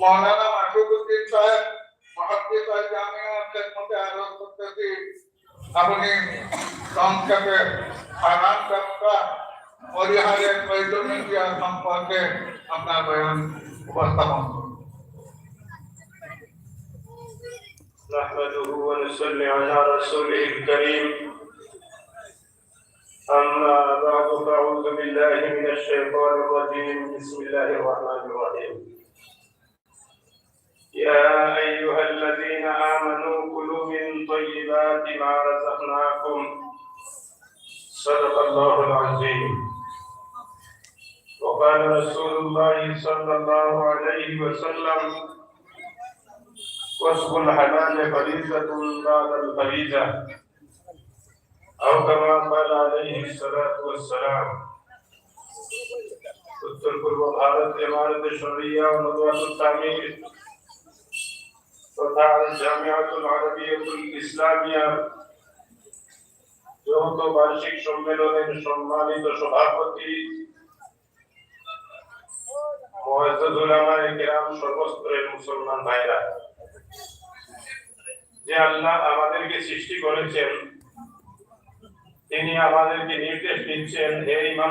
মৌলানা মাসুদুদ্দিন সাহেব মহাদ্দিস আল জামিয়া খেদমতে আরজ করতেছি আপনি সংক্ষেপে হারাম ব্যবসা পরিহারের প্রয়োজনীয়তা সম্পর্কে আপনার বয়ান উপস্থাপন করুন نحمده ونصلي على رسوله الكريم أما بعد فأعوذ بالله من الشيطان الرجيم بسم الله الرحمن الرحيم يا أيها الذين آمنوا كلوا من طيبات ما رزقناكم. صدق الله العظيم. وقال رسول الله صلى الله عليه وسلم وصف الحلال فريضة بعد الفريضة. أو كما قال عليه الصلاة والسلام उत्तर पूर्व भारत इमारत शरीया और তথা জামিয়াতুল আরবিয়াতুল ইসলামিয়া যৌথ বার্ষিক সম্মেলনের সম্মানিত সভাপতি সর্বস্তরের মুসলমান ভাইরা। যে আল্লাহ আমাদেরকে সৃষ্টি করেছেন, তিনি আমাদেরকে নির্দেশ দিচ্ছেন, হে